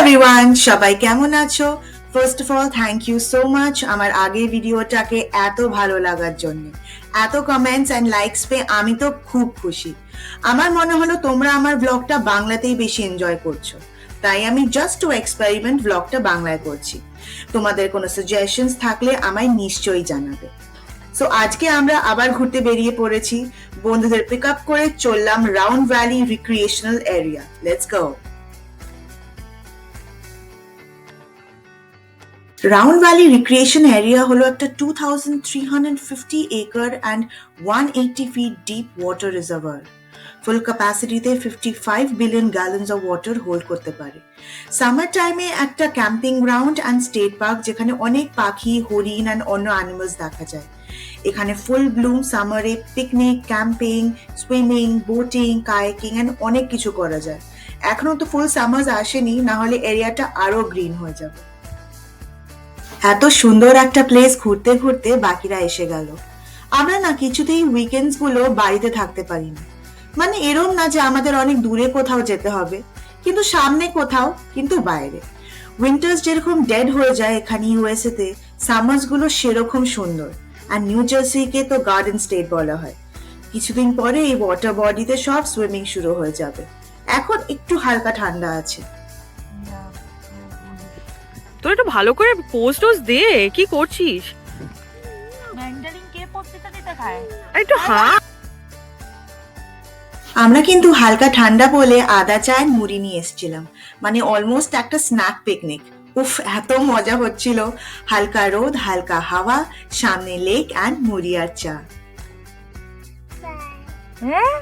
Everyone সবাই কেমন আছো? First of all thank you so much আমার আগের ভিডিওটাকে এত ভালো লাগার জন্য। এত কমেন্টস অ্যান্ড লাইকস পেয়ে আমি তো খুব খুশি। আমার মনে হলো তোমরা আমার ব্লগটা বাংলাতেই বেশি এনজয় করছ। তাই আমি জাস্ট টু এক্সপেরিমেন্ট ব্লগটা বাংলায় করছি। তোমাদের কোনো সাজেশনস থাকলে আমায় নিশ্চয়ই জানাবে। সো আজকে আমরা আবার ঘুরতে বেরিয়ে পড়েছি। বন্ধুদের পিক আপ করে চললাম Round Valley recreational area let's go Round Valley recreation area হলো একটা two thousand three hundred fifty acre and one eighty feet deep water reservoir full ক্যাপাসিটিতে fifty five billion gallons of water hold করতে পারে। Summer টাইমে একটা camping ground and state park যেখানে অনেক পাখি, হরিণ অ্যান্ড অন্য অ্যানিমালস দেখা যায়। এখানে full bloom সামারে picnic camping swimming boating kayaking and অনেক কিছু করা যায়। এখনও তো ফুল সামার্স আসেনি না হলে এরিয়াটা আরও গ্রিন হয়ে যাবে। এত সুন্দর একটা প্লেস ঘুরতে ঘুরতে বাকিরা এসে গেল। আমরা না কিছুতেই উইকেন্ডসগুলো বাড়িতে থাকতে পারি না মানে এরম না যে আমাদের অনেক দূরে কোথাও যেতে হবে, কিন্তু সামনে কোথাও, কিন্তু বাইরে। উইন্টার্স যেরকম ডেড হয়ে যায় এখানে ইউএসএ তে সামার্সগুলো সেরকম সুন্দর। আর নিউ জার্সিকে তো গার্ডেন স্টেট বলা হয়। কিছুদিন পরে এই ওয়াটার বডিতে সব সুইমিং শুরু হয়ে যাবে। এখন একটু হালকা ঠান্ডা আছে। একটু ভালো করে পোস্ট টোজ দে কি করছিস? একটু হা। আমরা কিন্তু হালকা ঠান্ডা বলে আদা চা আর মুড়ি নিয়ে এসেছিলাম। মানে অলমোস্ট একটা স্ন্যাক পিকনিক উফ এত মজা হচ্ছিল। হালকা রোদ হালকা হাওয়া সামনে লেক অ্যান্ড মুড়ি আর চা। হ্যাঁ?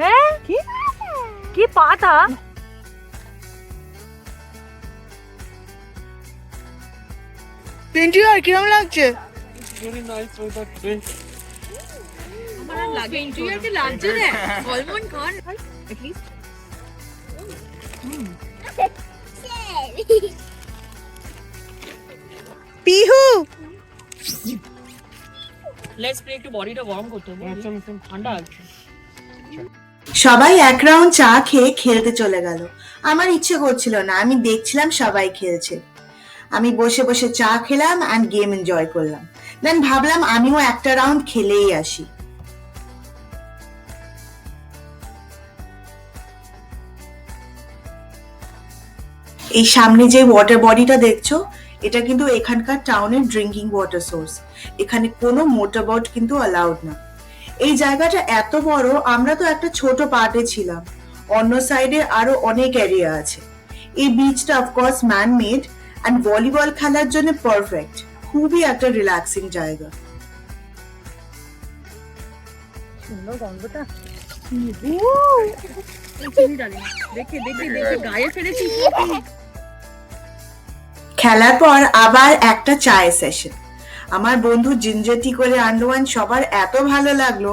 হ্যাঁ? কি? কি পাতা? পিন্টু আর কিরম লাগছে? লাগে ইন্টারভিউ লাগছে রে? হরমোন খান পিহু! লেটস প্লে একটু বডিটা গরম করতে হবে। ঠান্ডা আছে সবাই এক রাউন্ড চা খেয়ে খেলতে চলে গেল। আমার ইচ্ছে করছিল না আমি দেখছিলাম সবাই খেলছে। আমি বসে বসে চা খেলাম অ্যান্ড গেম এনজয় করলাম। দেন ভাবলাম আমিও একটা রাউন্ড খেলেই আসি। এই সামনে যে ওয়াটার বডিটা দেখছ, এটা কিন্তু এখানকার টাউনের ড্রিঙ্কিং ওয়াটার সোর্স এখানে কোনো মোটর বোট কিন্তু অ্যালাউড না। এই জায়গাটা এত বড়, আমরা তো একটা ছোট পার্টে ছিলাম। অন্য সাইডে আরও অনেক এরিয়া আছে। এই বিচটা of course man made and volleyball খেলার জন্য পারফেক্ট খুবই একটা রিল্যাক্সিং জায়গা. দেখে দেখে দেখে গায়ে ফেলেছিস খেলার পর আবার একটা চায়ের সেশন আমার বন্ধু জিঞ্জার টি করে আন্ডোয়ান সবার এত ভালো লাগল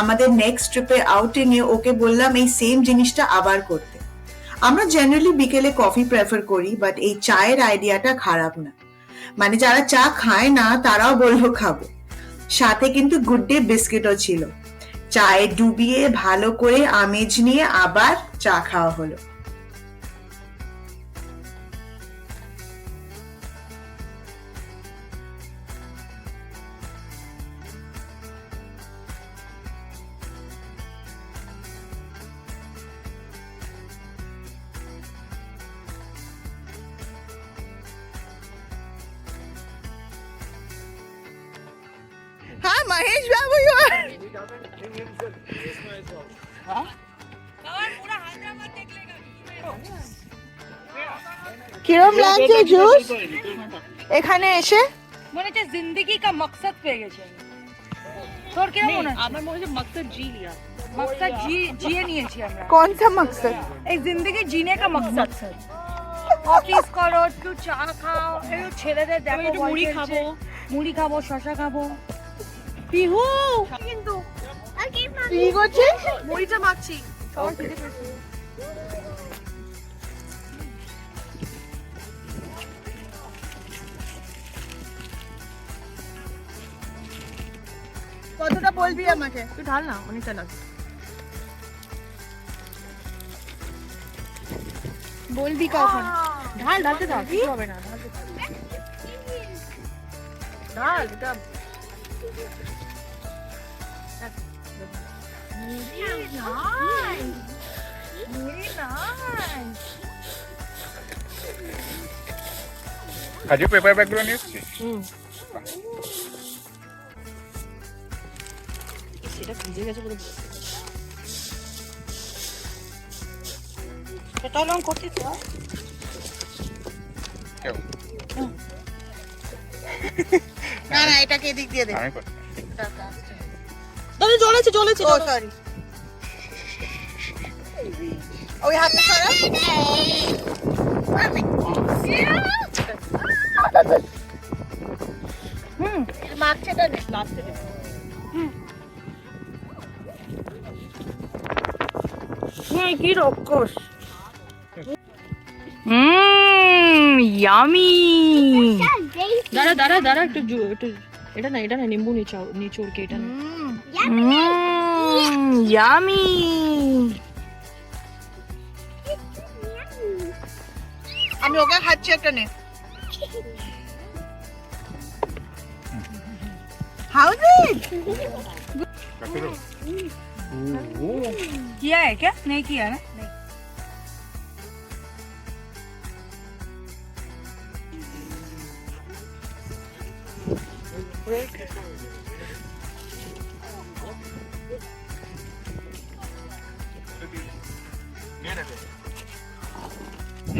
আমাদের নেক্সট ট্রিপে আউটিং এ ওকে বললাম এই সেম জিনিসটা আবার করতে। আমরা জেনারেলি বিকেলে কফি প্রেফার করি বাট এই চায়ের আইডিয়াটা খারাপ না। মানে যারা চা খায় না, তারাও বলল খাব। সাথে কিন্তু গুড ডে বিস্কিটও ছিল। চায়ে ডুবিয়ে ভালো করে আমেজ নিয়ে আবার চা খাওয়া হলো। মহেশ বাবু ইউ আর কিরম লাগছে জুস? এখানে এসে? মনে হচ্ছে জিন্দগি কা মকসদ পেয়ে গেছে। তোর কিরম মনে হচ্ছে আমার মনে হচ্ছে মকসদ জি লিয়া। মকসদ জি জিয়ে নিয়েছি আমরা। কোন সা মকসদ? এই জিন্দগি জিনে কা মকসদ। অফিস করো একটু চা খাও একটু ছেলেদের দেখো মুড়ি খাব। মুড়ি খাব শশা খাব। পিহু কিন্তু কি করছিস? মাখছি সবার খেতে পেয়েছি কতটা বলবি আমাকে? তুই ঢাল না অনেকটা লাগবে বলবি কখন? ঢাল ঢালতে কিছু হবে না ঢাল এটা কাজু পেপার ব্যাগগুলো নিয়ে এসছি হুম সেটা ভিজে গেছে পুরো সেটা লং করতে তো কেউ না না এটাকে এদিক দিয়ে দে আমি করছি দাদা জ্বলেছে জ্বলেছে ও সরি ওই হাতটা সরা হুম মাছটা নে লাস্টে হ্যাঁ কি রক্ষস। হুম ইয়ামি দাঁড়া দাঁড়া দাঁড়া একটু একটু এটা না এটা না নিম্বু নিচড় নিচড়কে এটা না। Mmm, yummy. हम लोग हाथ चटने How's it? किया है क्या नहीं किया ना नहीं।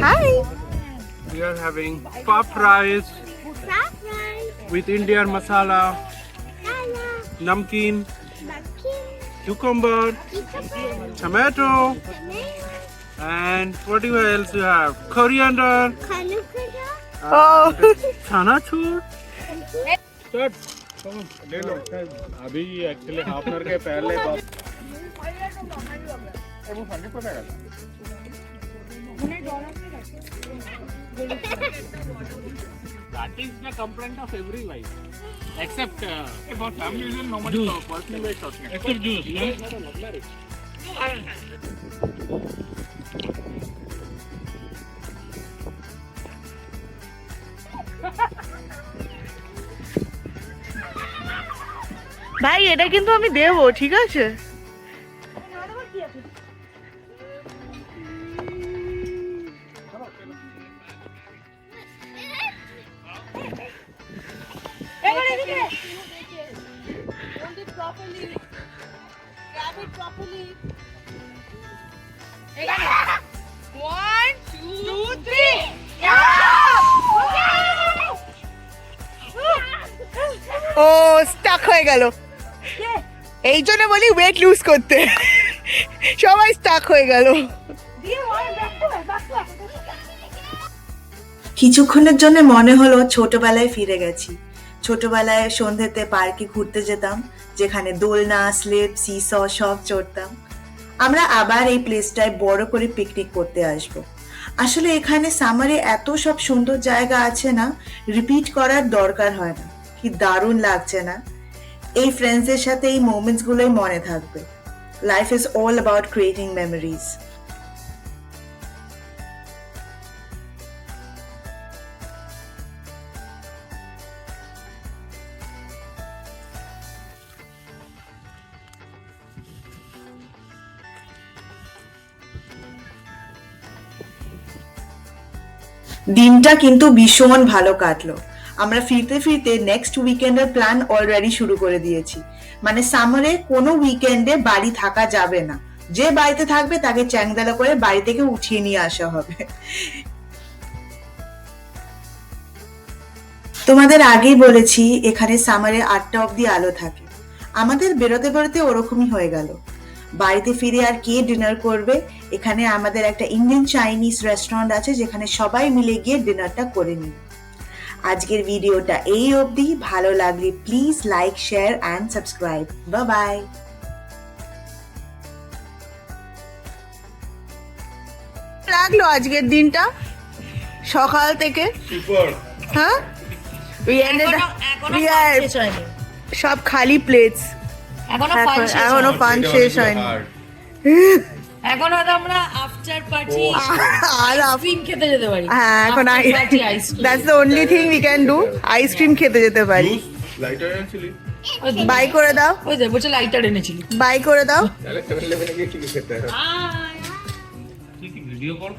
हाय We are having puff rice with Indian masala, namkeen, cucumber, tomato, and what do you else you have? Coriander, Oh. chanachur. Start. Come on, ले लो अभी एक्चुअली हाफ एन आवर के पहले बात That is the complaint of every wife. Except uh, For some reason, nobody personally was talking. except juice. No? ভাই এটা কিন্তু আমি দেবো ঠিক আছে ও স্টাক হয়ে গেল। এই জন্য বলি ওয়েট লুজ করতে। সবাই স্টাক হয়ে গেল। কিছুক্ষণের জন্য মনে হলো ছোটবেলায় ফিরে গেছি। ছোটবেলায় সন্ধ্যেতে পার্কে ঘুরতে যেতাম, যেখানে দোলনা স্লিপ সিস সব চড়তাম। আমরা আবার এই প্লেসটায় বড় করে পিকনিক করতে আসব। আসলে এখানে সামারে এত সব সুন্দর জায়গা আছে না রিপিট করার দরকার হয় না। কি দারুণ লাগছে না? এই ফ্রেন্ডসদের সাথে এই মোমেন্টসগুলোই মনে থাকবে। Life is all about creating memories দিনটা কিন্তু ভীষণ ভালো কাটলো। আমরা ফিরতে ফিরতে নেক্সট উইকেন্ডের প্ল্যান অলরেডি শুরু করে দিয়েছি। মানে সামারে কোনো উইকেন্ডে বাড়ি থাকা যাবে না। যে বাড়িতে থাকবে তাকে চ্যাংদালা করে বাড়ি থেকে উঠিয়ে নিয়ে আসা হবে। তোমাদের আগেই বলেছি, এখানে সামারে আটটা অবধি আলো থাকে। আমাদের বেরোতে বেরোতে ওরকমই হয়ে গেল। বাড়িতে ফিরে আর কে ডিনার করবে? এখানে আমাদের একটা ইন্ডিয়ান চাইনিজ রেস্টুরেন্ট আছে যেখানে সবাই মিলে গিয়ে ডিনারটা করে নিই আজকের ভিডিওটা এই অবধি। ভালো লাগলে please like share and subscribe বা বাই লাগল আজকের দিনটা? সকাল থেকে? হ্যাঁ? সব খালি প্লেটস এখনও পান শেষ এখনও হয়নি। পান শেষ হয়নি। এখন হয়তো আমরা আফটার পার্টি আর আইসক্রিম খেতে যেতে পারি। হ্যাঁ এখন that's the only thing we can do ice cream খেতে যেতে পারি। লাইটার আনছিলি বাই করে দাও। ওই যে বলছে লাইটার এনেছিলি বাই করে দাও। তাহলে সেভেন ইলেভেনে গিয়ে কি খেতে হবে ভিডিও কল